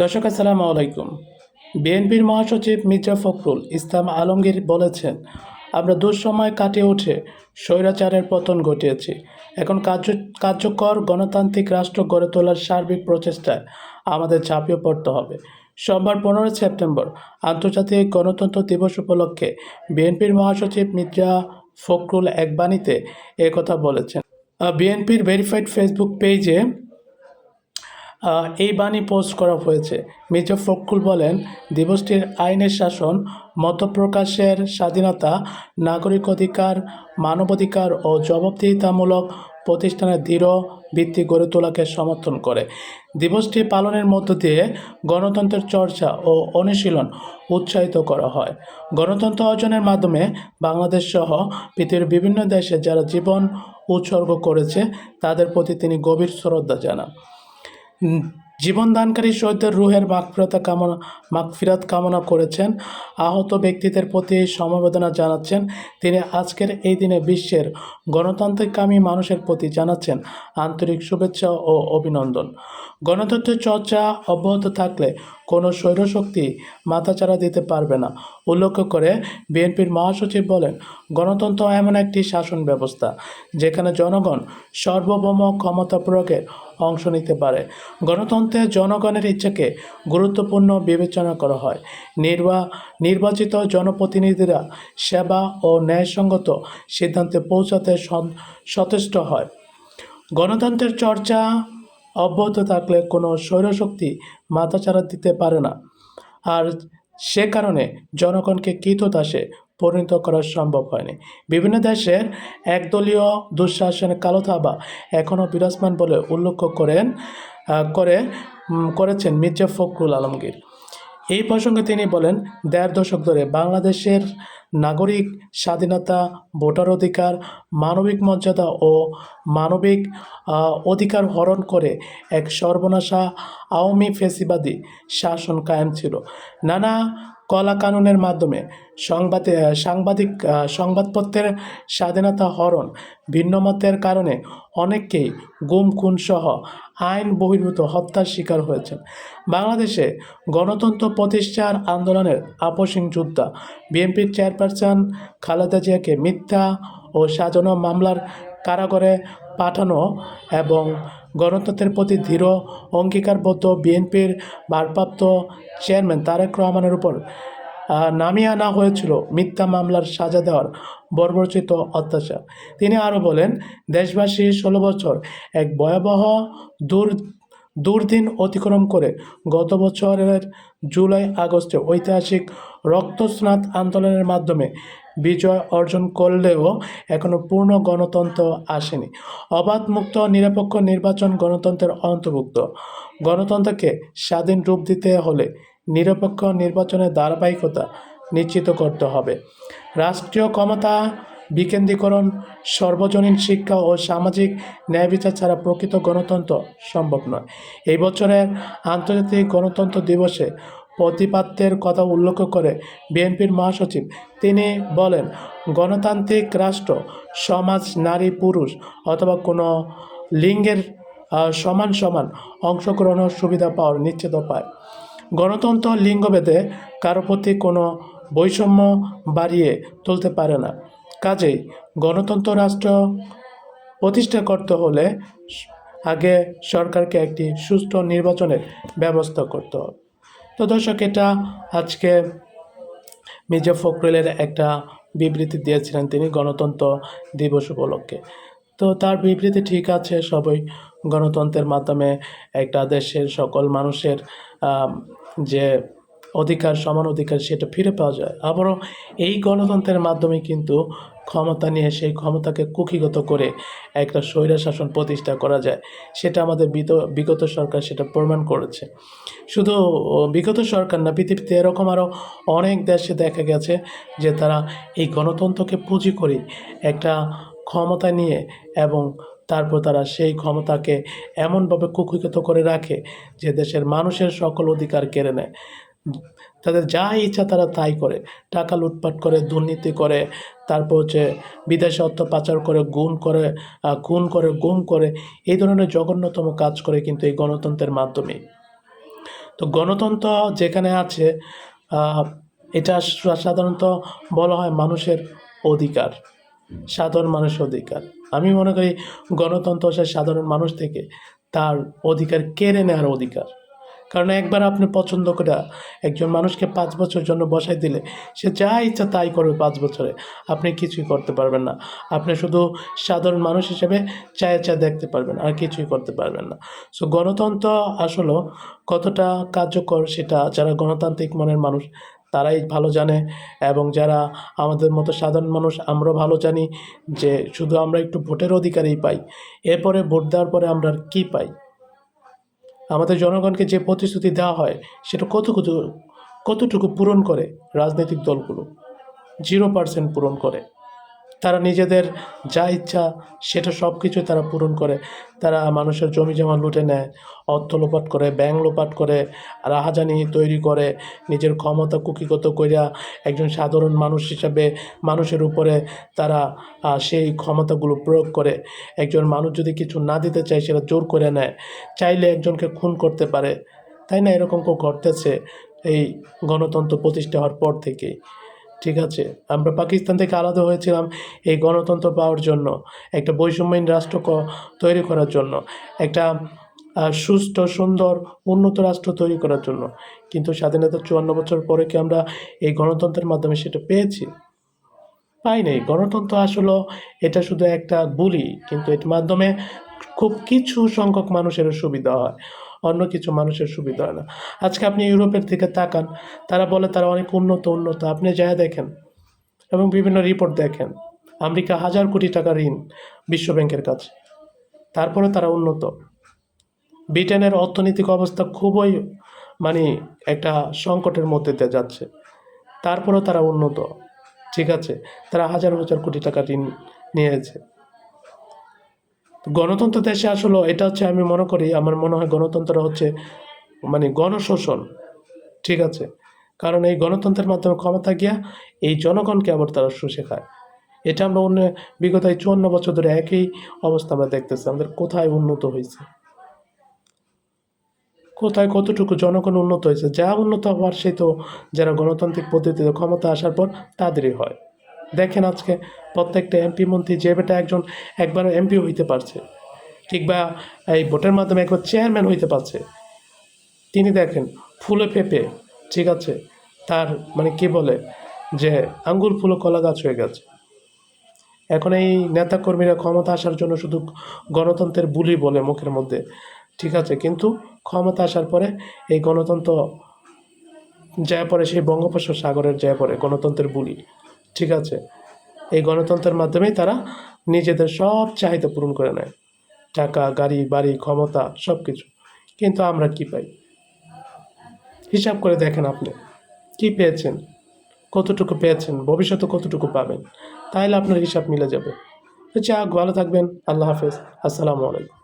দর্শক, আসসালামু আলাইকুম। বিএনপির মহাসচিব মির্জা ফখরুল ইসলাম আলমগীর বলেছেন, আমরা দুঃসময় কাটিয়ে উঠে স্বৈরাচারের পতন ঘটিয়েছি। এখন কার্য, কার্যকর গণতান্ত্রিক রাষ্ট্র গড়ে তোলার সার্বিক প্রচেষ্টায় আমাদের ঝাঁপিয়ে পড়তে হবে। সোমবার পনেরোই সেপ্টেম্বর আন্তর্জাতিক গণতন্ত্র দিবস উপলক্ষে বিএনপির মহাসচিব মির্জা ফখরুল এক বাণীতে কথা বলেছেন। বিএনপির ভেরিফাইড ফেসবুক পেজে এই বাণী পোস্ট করা হয়েছে। মির্জা ফখরুল বলেন, দিবসটির আইনের শাসন, মতপ্রকাশের স্বাধীনতা, নাগরিক অধিকার, মানবাধিকার ও জবাবদিহিতামূলক প্রতিষ্ঠানের দৃঢ় ভিত্তি গড়ে তোলাকে সমর্থন করে। দিবসটি পালনের মধ্য দিয়ে গণতন্ত্রের চর্চা ও অনুশীলন উৎসাহিত করা হয়। গণতন্ত্র অর্জনের মাধ্যমে বাংলাদেশ সহ পৃথিবীর বিভিন্ন দেশে যারা জীবন উৎসর্গ করেছে, তাদের প্রতি তিনি গভীর শ্রদ্ধা জানান। জীবনদানকারী শহীদদের রুহের মাগফিরতা কামনা, মাগফিরাত কামনা করেছেন। আহত ব্যক্তিদের প্রতি সমবেদনা জানাচ্ছেন। তিনি আজকের এই দিনে বিশ্বের গণতান্ত্রিককামী মানুষের প্রতি জানাচ্ছেন আন্তরিক শুভেচ্ছা ও অভিনন্দন। গণতন্ত্রের চর্চা অব্যাহত থাকলে কোনো স্বৈরশক্তি মাথাচাড়া দিতে পারবে না। উল্লেখ করে বিএনপির মহাসচিব বলেন, গণতন্ত্র এমন একটি শাসন ব্যবস্থা যেখানে জনগণ সার্বভৌম ক্ষমতা প্রয়োগের অংশ নিতে পারে। গণতন্ত্রে জনগণের ইচ্ছাকে গুরুত্বপূর্ণ বিবেচনা করা হয়। নির্বা, নির্বাচিত জনপ্রতিনিধিরা সেবা ও ন্যায়সঙ্গত সিদ্ধান্তে পৌঁছাতে সচেষ্ট হয়। গণতন্ত্রের চর্চা অব্যাহত থাকলে কোনো স্বৈরশক্তি মাথাচাড়া দিতে পারে না। আর সে কারণে জনগণকে কৃতদাসে পরিণত করা সম্ভব হয়নি। বিভিন্ন দেশের একদলীয় দুঃশাসনের কালো থাবা এখনও বিরাজমান বলে উল্লেখ করেন করে করেছেন মির্জা ফখরুল আলমগীর। এই প্রসঙ্গে তিনি বলেন, দেড় দশক ধরে বাংলাদেশের নাগরিক স্বাধীনতা, ভোটার অধিকার, মানবিক মর্যাদা ও মানবিক অধিকার হরণ করে এক সর্বনাশা আওয়ামী ফেসিবাদী শাসন কায়েম ছিল। নানা কলা কানুনের মাধ্যমে সংবাদে সাংবাদিক সংবাদপত্রের স্বাধীনতা হরণ, ভিন্নমতের কারণে অনেককেই গুম খুনসহ আইন বহির্ভূত হত্যার শিকার হয়েছেন। বাংলাদেশে গণতন্ত্র প্রতিষ্ঠার আন্দোলনের আপসীন যোদ্ধা বিএনপির চেয়ারপারসন খালেদা জিয়াকে মিথ্যা ও সাজানো মামলার কারাগারে পাঠানো এবং গণতন্ত্রের প্রতি দৃঢ়, অঙ্গীকারবদ্ধ বিএনপির ভারপ্রাপ্ত চেয়ারম্যান তারেক রহমানের উপর নামিয়ে আনা হয়েছিল মিথ্যা মামলার সাজা দেওয়ার বর্বরচিত অত্যাচার। তিনি আরও বলেন, দেশবাসী ষোলো বছর এক ভয়াবহ দূর, দুর্দিন অতিক্রম করে গত বছরের জুলাই আগস্টে ঐতিহাসিক রক্তস্নাত আন্দোলনের মাধ্যমে বিজয় অর্জন করলেও এখনও পূর্ণ গণতন্ত্র আসেনি। অবাধ মুক্ত নিরপেক্ষ নির্বাচন গণতন্ত্রের অন্তর্ভুক্ত। গণতন্ত্রকে স্বাধীন রূপ দিতে হলে নিরপেক্ষ নির্বাচনের ধারাবাহিকতা নিশ্চিত করতে হবে। রাষ্ট্রীয় ক্ষমতা বিকেন্দ্রীকরণ, সর্বজনীন শিক্ষা ও সামাজিক ন্যায় বিচার ছাড়া প্রকৃত গণতন্ত্র সম্ভব নয়। এই বছরের আন্তর্জাতিক গণতন্ত্র দিবসে প্রতিপাদ্যের কথা উল্লেখ করে বিএনপির মহাসচিব, তিনি বলেন, গণতান্ত্রিক রাষ্ট্র, সমাজ, নারী, পুরুষ অথবা কোনো লিঙ্গের সমান সমান অংশগ্রহণের সুবিধা পাওয়ার নিশ্চিত পায় গণতন্ত্র লিঙ্গভেদে কারও প্রতি কোনো বৈষম্য বাড়িয়ে তুলতে পারে না। কাজেই গণতন্ত্র রাষ্ট্র প্রতিষ্ঠা করতে হলে আগে সরকারকে একটি সুষ্ঠু নির্বাচনের ব্যবস্থা করতে হবে। তো দর্শক, এটা আজকে মির্জা ফখরুলের একটা বিবৃতি দিয়েছিলেন তিনি গণতন্ত্র দিবস উপলক্ষে। তো তার বিবৃতি ঠিক আছে, সবই গণতন্ত্রের মাধ্যমে একটা দেশের সকল মানুষের যে অধিকার, সমান অধিকার সেটা ফিরে পাওয়া যায়। আবারও এই গণতন্ত্রের মাধ্যমে কিন্তু ক্ষমতা নিয়ে সেই ক্ষমতাকে কুক্ষিগত করে একটা স্বৈরা শাসন প্রতিষ্ঠা করা যায়। সেটা আমাদের বিগত সরকার সেটা প্রমাণ করেছে। শুধু বিগত সরকার না, পৃথিবীতে এরকম আরও অনেক দেশে দেখা গেছে যে তারা এই গণতন্ত্রকে পুঁজি করে একটা ক্ষমতা নিয়ে এবং তারপর তারা সেই ক্ষমতাকে এমনভাবে কুক্ষিগত করে রাখে যে দেশের মানুষের সকল অধিকার কেড়ে নেয়। তাদের যা ইচ্ছা তারা তাই করে। টাকা লুটপাট করে, দুর্নীতি করে, তারপর হচ্ছে বিদেশে অর্থ পাচার করে গুণ করে খুন করে, গুম করে, এই ধরনের জঘন্যতম কাজ করে কিন্তু এই গণতন্ত্রের মাধ্যমে। তো গণতন্ত্র যেখানে আছে এটা সাধারণত বলা হয় মানুষের অধিকার, সাধারণ মানুষের অধিকার। আমি মনে করি গণতন্ত্র হচ্ছে সাধারণ মানুষ থেকে তার অধিকার কেড়ে নেওয়ার অধিকার। কারণ একবার আপনি পছন্দ করে একজন মানুষকে পাঁচ বছর জন্য বসাই দিলে, সে যা ইচ্ছা তাই করবে পাঁচ বছরে। আপনি কিছুই করতে পারবেন না। আপনি শুধু সাধারণ মানুষ হিসেবে চায়ে চায় দেখতে পারবেন, আর কিছুই করতে পারবেন না। সো গণতন্ত্র আসলে কতটা কার্যকর সেটা যারা গণতান্ত্রিক মনের মানুষ, তারাই ভালো জানে। এবং যারা আমাদের মতো সাধারণ মানুষ, আমরাও ভালো জানি যে শুধু আমরা একটু ভোটের অধিকারই পাই। এরপরে ভোট দেওয়ার পরে আমরা কী পাই? আমাদের জনগণকে যে প্রতিশ্রুতি দেওয়া হয়, সেটা কতটুকু কতটুকু পূরণ করে রাজনৈতিক দলগুলো? জিরো পার্সেন্ট পূরণ করে। তারা নিজেদের যা ইচ্ছা সেটা সব কিছু তারা পূরণ করে। তারা মানুষের জমি জমা লুটে নেয়, অর্থ লোপাট করে, ব্যাংক লোপাট করে, রাহাজানি তৈরি করে, নিজের ক্ষমতা কুকিগত কইরা একজন সাধারণ মানুষ হিসাবে মানুষের উপরে তারা সেই ক্ষমতাগুলো প্রয়োগ করে। একজন মানুষ যদি কিছু না দিতে চায়, সেটা জোর করে নেয়। চাইলে একজনকে খুন করতে পারে। তাই না? এরকম কেউ ঘটতেছে এই গণতন্ত্র প্রতিষ্ঠা হওয়ার পর থেকেই। ঠিক আছে? আমরা পাকিস্তান থেকে আলাদা হয়েছিলাম এই গণতন্ত্র পাওয়ার জন্য, একটা বৈষম্যহীন রাষ্ট্র তৈরি করার জন্য, একটা সুস্থ সুন্দর, উন্নত রাষ্ট্র তৈরি করার জন্য। কিন্তু স্বাধীনতা চুয়ান্ন বছর পরে কি আমরা এই গণতন্ত্রের মাধ্যমে সেটা পেয়েছি? পাই নাই। গণতন্ত্র আসলে, এটা শুধু একটা বুলি, কিন্তু এর মাধ্যমে খুব কিছু সংখ্যক মানুষের সুবিধা হয়। অন্য কিছু মানুষের সুবিধা হয় না। আজকে আপনি ইউরোপের দিকে তাকান, তারা বলে তারা অনেক উন্নত উন্নত। আপনি যা দেখেন এবং বিভিন্ন রিপোর্ট দেখেন, আমেরিকা হাজার কোটি টাকা ঋণ বিশ্ব ব্যাংকের কাছে। তারপরে তারা উন্নত। ব্রিটেনের অর্থনৈতিক অবস্থা খুবই মানে একটা সংকটের মধ্যে দিয়ে যাচ্ছে। তারপরেও তারা উন্নত। ঠিক আছে, তারা হাজার হাজার কোটি টাকা ঋণ নিয়েছে। গণতন্ত্র দেশে আসলে এটা হচ্ছে আমি মনে করি, আমার মনে হয় গণতন্ত্র হচ্ছে মানে গণশোষণ, ঠিক আছে? কারণ এই গণতন্ত্রের মাধ্যমে ক্ষমতা গিয়া এই জনগণকে আবার তারা শুষে খায়। এটা আমরা অন্য বিগত এই চুয়ান্ন বছর ধরে একই অবস্থা আমরা দেখতেছি, আমাদের কোথায় উন্নত হয়েছে? কোথায় কতটুকু জনগণ উন্নত হয়েছে? যা উন্নত হওয়ার সে তো যারা গণতান্ত্রিক পদ্ধতিতে ক্ষমতা আসার পর তাদেরই হয়। দেখেন আজকে প্রত্যেকটা এমপি মন্ত্রী যে বেটা একজন একবার এমপি হইতে পারছে, কিংবা এই ভোটের মাধ্যমে একবার চেয়ারম্যান হইতে পারছে, তিনি দেখেন ফুলে পেঁপে ঠিক আছে, তার মানে কি বলে, যে আঙ্গুল ফুলো কলা গাছ হয়ে গেছে। এখন এই নেতাকর্মীরা ক্ষমতা আসার জন্য শুধু গণতন্ত্রের বুলি বলে মুখের মধ্যে, ঠিক আছে, কিন্তু ক্ষমতা আসার পরে এই গণতন্ত্র যায় পড়ে সেই বঙ্গোপসাগর সাগরের যায় পড়ে গণতন্ত্রের বুলি ঠিক আছে। এই গণতন্ত্রের মাধ্যমেই তারা নিজেদের সব চাহিদা পূরণ করে নেয়। টাকা, গাড়ি, বাড়ি, ক্ষমতা সব কিছু কিন্তু আমরা কি পাই? হিসাব করে দেখেন আপনি। কি পেয়েছেন? কতটুকু পেয়েছেন? ভবিষ্যতে কতটুকু পাবেন? তাহলে আপনার হিসাব মিলে যাবে। যাক, ভালো থাকবেন। আল্লাহ হাফেজ। আসসালামু আলাইকুম।